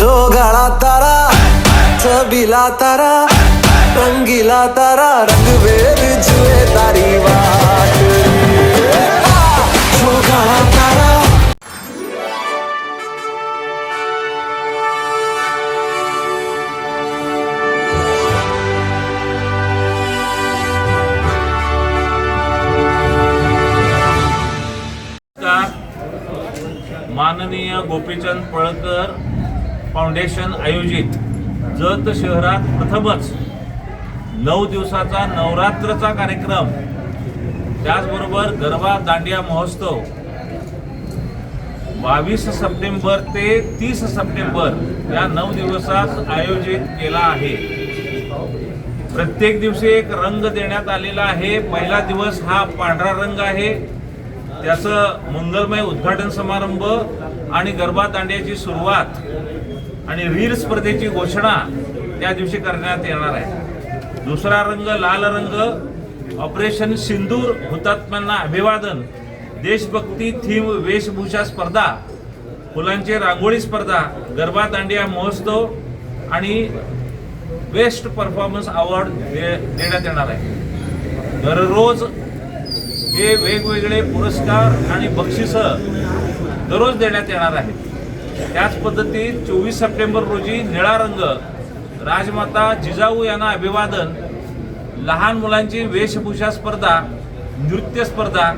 सोगाळा तारा छबिला तारा रंगीला तारा रंगवेर जुए तारी वाट. सोगाळा तारा. माननीय गोपीचंद पळकर फाउंडेशन आयोजित. जत शहरात प्रथमच नऊ दिवसाचा नवरात्रचा कार्यक्रम. त्याचबरोबर गरबा दांडिया महोत्सव. बावीस सप्टेंबर ते तीस सप्टेंबर या नऊ दिवसात आयोजित केला आहे. प्रत्येक दिवशी एक रंग देण्यात आलेला आहे. पहिला दिवस हा पांढरा रंग आहे. त्याचं मंगलमय उद्घाटन समारंभ आणि गरबा दांड्याची सुरुवात आणि रील स्पर्धेची घोषणा त्या दिवशी करण्यात येणार आहे. दुसरा रंग लाल रंग ऑपरेशन सिंदूर हुतात्म्यांना अभिवादन देशभक्ती थीम वेशभूषा स्पर्धा फुलांची रांगोळी स्पर्धा गरबा दांडिया महोत्सव आणि बेस्ट परफॉर्मन्स अवॉर्ड दे देण्यात येणार आहे. दररोज हे वेगवेगळे पुरस्कार आणि बक्षिसं दररोज देण्यात येणार आहेत त्याच पद्धतीत चोवीस सप्टेंबर रोजी निळा रंग राजमाता जिजाऊ यांना अभिवादन लहान मुलांची वेशभूषा स्पर्धा नृत्य स्पर्धा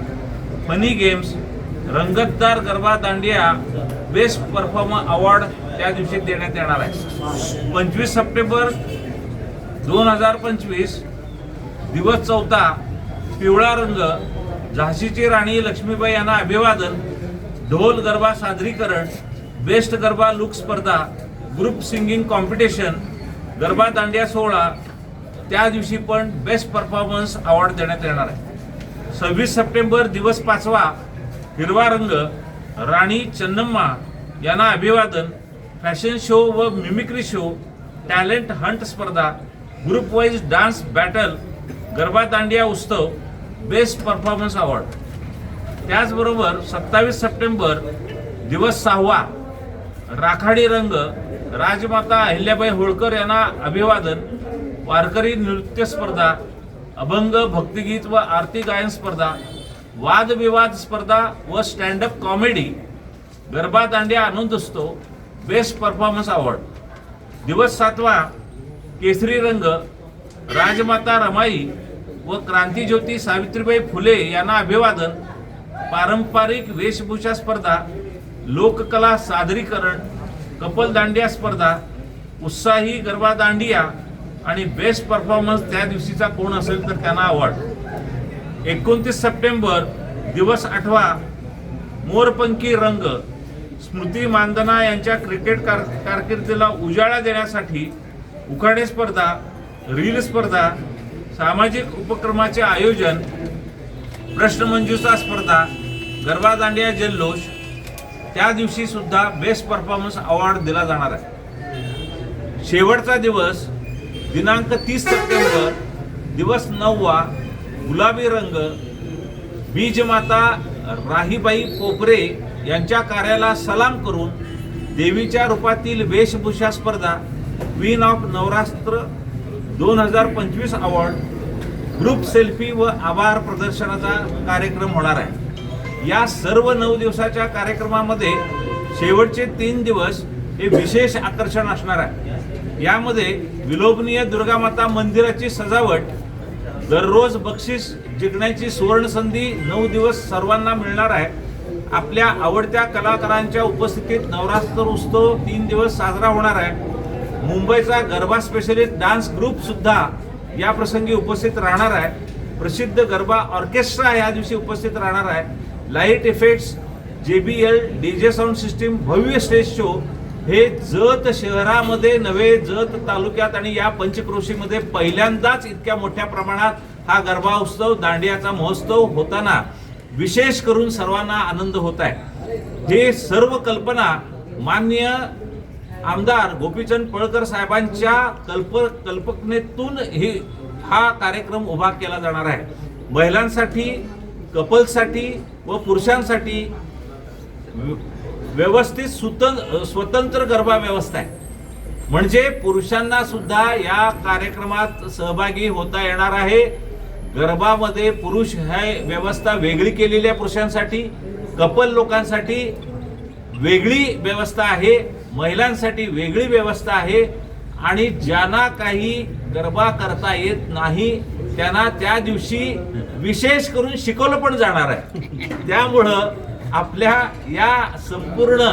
फनी गेम्स रंगतदार garba dandiya best performer award त्या दिवशी देण्यात येणार आहे. पंचवीस सप्टेंबर दोन हजार पंचवीस दिवस चौथा पिवळा रंग झाशीची राणी लक्ष्मीबाई यांना अभिवादन ढोल गरबा सादरीकरण बेस्ट गरबा लुक स्पर्धा group singing competition garba dandiya सोहळा त्या दिवशी पण बेस्ट परफॉर्मन्स अवॉर्ड देण्यात येणार आहे. सव्वीस सप्टेंबर दिवस पाचवा हिरवा रंग राणी चन्नम्मा यांना अभिवादन फॅशन शो व मिमिक्री शो टॅलेंट हंट स्पर्धा group wise dance battle garba dandiya उत्सव बेस्ट परफॉर्मन्स अवॉर्ड त्याचबरोबर सत्तावीस सप्टेंबर दिवस सहावा राखाडी रंग राजमाता अहिल्याबाई होळकर यांना अभिवादन वारकरी नृत्य स्पर्धा अभंग भक्तिगीत व आरती गायन स्पर्धा वादविवाद स्पर्धा व स्टँडअप कॉमेडी गरबा दांडिया असतो बेस्ट परफॉर्मन्स अवॉर्ड. दिवस सातवा केसरी रंग राजमाता रमाई व क्रांतीज्योती सावित्रीबाई फुले यांना अभिवादन पारंपरिक वेशभूषा स्पर्धा लोककला सादरीकरण कपल दांडिया स्पर्धा उत्साही गरबा दांडिया आणि बेस्ट परफॉर्मन्स त्या दिवशीचा कोण असेल तर त्यांना अवॉर्ड एकोणतीस सप्टेंबर दिवस आठवा मोरपंखी रंग. स्मृती मानधना यांच्या क्रिकेट कार कारकिर्दीला उजाळा देण्यासाठी उखाणे स्पर्धा रील स्पर्धा सामाजिक उपक्रमाचे आयोजन प्रश्नमंजुषा स्पर्धा गरबा दांडिया जल्लोष त्या दिवशी सुद्धा बेस्ट परफॉर्मन्स अवॉर्ड दिला जाणार आहे. शेवटचा दिवस दिनांक तीस सप्टेंबर दिवस नववा गुलाबी रंग बीजमाता राहीबाई पोपरे यांच्या कार्याला सलाम करून देवीच्या रूपातील वेशभूषा स्पर्धा क्वीन ऑफ नवरात्र दोन हजार पंचवीस अवॉर्ड ग्रुप सेल्फी व आभार प्रदर्शनाचा कार्यक्रम होणार आहे. या सर्व नऊ दिवसाच्या कार्यक्रमामध्ये शेवटचे तीन दिवस हे विशेष आकर्षण असणार आहे. यामध्ये विलोभनीय दुर्गामाता मंदिराची सजावट दररोज बक्षीस जिंकण्याची सुवर्ण संधी नऊ दिवस सर्वांना मिळणार आहे. आपल्या आवडत्या कलाकारांच्या उपस्थितीत नवरात्र उत्सव तीन दिवस साजरा होणार आहे. मुंबईचा गरबा स्पेशलिस्ट डान्स ग्रुप सुद्धा या प्रसंगी उपस्थित राहणार आहे. प्रसिद्ध गरबा ऑर्केस्ट्रा या दिवशी उपस्थित राहणार आहे. Light effects J B L D J sound system भव्य स्टेज शो हे जत शहरामध्ये नव्हे जत तालुक्यात आणि या पंचक्रोशीमध्ये पहिल्यांदाच इतक्या मोठ्या प्रमाणात हा गरबा उत्सव दांडियाचा महोत्सव होताना विशेष करून सर्वांना आनंद होत आहे. हे सर्व कल्पना मान्य आमदार गोपीचंद पळकर साहेबांच्या कल्प कल्पनेतून हे हा कार्यक्रम उभा केला जाणार आहे. महिलांसाठी कपल्ससाठी व पुरुषांसाठी व्यवस्थित सुतं स्वतंत्र गरबा व्यवस्था आहे. म्हणजे पुरुषांना सुद्धा या कार्यक्रमात सहभागी होता येणार आहे. गरबामध्ये पुरुष हे व्यवस्था वेगळी केलेली आहे पुरुषांसाठी. कपल लोकांसाठी वेगळी व्यवस्था आहे. महिलांसाठी वेगळी व्यवस्था आहे आणि ज्यांना काही गरबा करता येत नाही त्यांना त्या दिवशी विशेष करून शिकवलं पण जाणार आहे. त्यामुळं आपल्या या संपूर्ण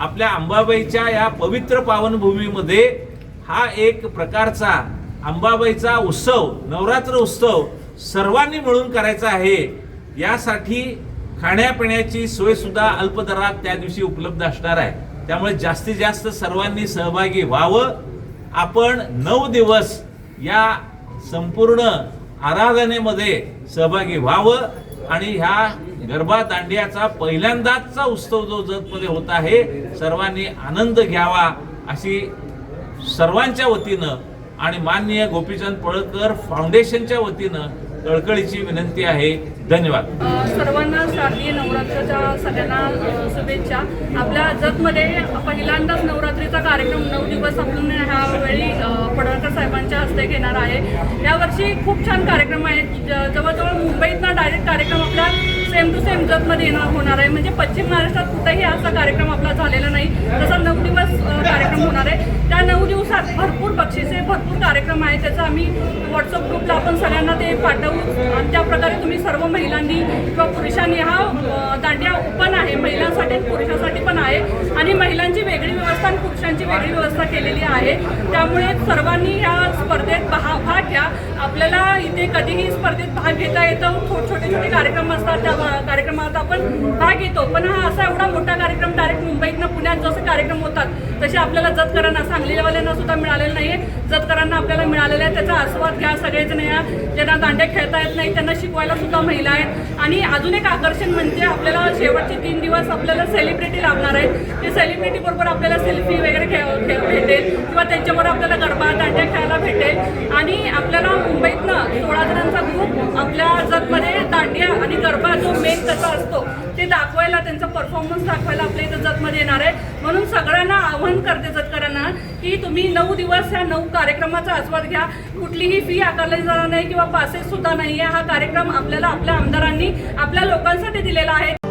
आपल्या अंबाबाईच्या या पवित्र पावनभूमीमध्ये हा एक प्रकारचा अंबाबाईचा उत्सव नवरात्र उत्सव सर्वांनी मिळून करायचा आहे. यासाठी खाण्यापिण्याची सोयसुद्धा अल्पदरात त्या दिवशी उपलब्ध असणार आहे. त्यामुळे जास्तीत जास्त सर्वांनी सहभागी व्हावं. आपण नऊ दिवस या संपूर्ण आराधनेमध्ये सहभागी व्हावं. आणि ह्या गरबा दांडियाचा पहिल्यांदाचा उत्सव जो जगमध्ये होत आहे सर्वांनी आनंद घ्यावा अशी सर्वांच्या वतीनं आणि माननीय गोपीचंद पळकर फाउंडेशनच्या वतीनं कळकळीची विनंती आहे. धन्यवाद. सर्वांना शारदीय नवरात्राच्या सगळ्यांना शुभेच्छा. आपल्या जतमध्ये पहिल्यांदाच नवरात्रीचा कार्यक्रम नऊ दिवस आपण ह्यावेळी पडळकर साहेबांच्या हस्ते घेणार आहे. यावर्षी खूप छान कार्यक्रम आहेत. जवळजवळ मुंबईतनं डायरेक्ट कार्यक्रम आपला सेम टू सेम जगमध्ये येणार होणार आहे. म्हणजे पश्चिम महाराष्ट्रात कुठेही असा कार्यक्रम आपला झालेला नाही. तसा नऊ दिवस कार्यक्रम होणार आहे. त्या नऊ दिवसात भरपूर बक्षिसे भरपूर कार्यक्रम आहे त्याचा आम्ही व्हॉट्सअप ग्रुपला आपण सगळ्यांना ते पाठवू. आणि त्याप्रकारे तुम्ही सर्व महिलांनी किंवा पुरुषांनी हा दांडिया ओपन आहे. महिलांसाठी पुरुषांसाठी पण आहे. आणि महिलांची वेगळी व्यवस्था आणि पुरुषांची वेगळी व्यवस्था केलेली आहे. त्यामुळे सर्वांनी या स्पर्धेत भा भाग घ्या. आपल्याला इथे कधीही स्पर्धेत भाग घेता येतं. छोटे छोटे कार्यक्रम असतात. त्या कार्यक्रमात आपण भाग घेतो. पण हा असा एवढा मोठा कार्यक्रम डायरेक्ट मुंबईतनं पुण्यात जसे कार्यक्रम होतात तसे आपल्याला जतकरांना सांगलीवाल्यांना सुद्धा मिळालेलं नाही आहे जतकरांना आपल्याला मिळालेलं आहे. त्याचा आस्वाद घ्या सगळेजण या. ज्यांना दांड्या खेळता येत नाही त्यांना शिकवायला सुद्धा महिला आहेत. आणि अजून एक आकर्षण म्हणजे आपल्याला शेवटचे तीन दिवस आपल्याला सेलिब्रिटी लाभणार आहेत. ते सेलिब्रिटी बरोबर आपल्याला सेल्फी वगैरे खेळ खेळ भेटेल. किंवा त्यांच्याबरोबर आपल्याला गरबा दांड्या खेळायला भेटेल. आणि आपल्याला मुंबईतनं सोळा जणांचा ग्रुप आपल्या जगमध्ये दांडिया आणि गरबा जो मेन कसा असतो ते दाखवायला त्यांचा परफॉर्मन्स दाखवायला आपल्या इथं जगमध्ये येणार आहे. म्हणून सगळ्यांना आव्हान करते जतकरांना की तुम्ही नऊ दिवस ह्या नऊ कार्यक्रमाचा आस्वाद घ्या. कुठलीही फी आकारली जाणार नाही किंवा पासेस सुद्धा नाही आहे हा कार्यक्रम आपल्याला आपल्या आमदारांनी आपल्या लोकांसाठी दिलेला आहे.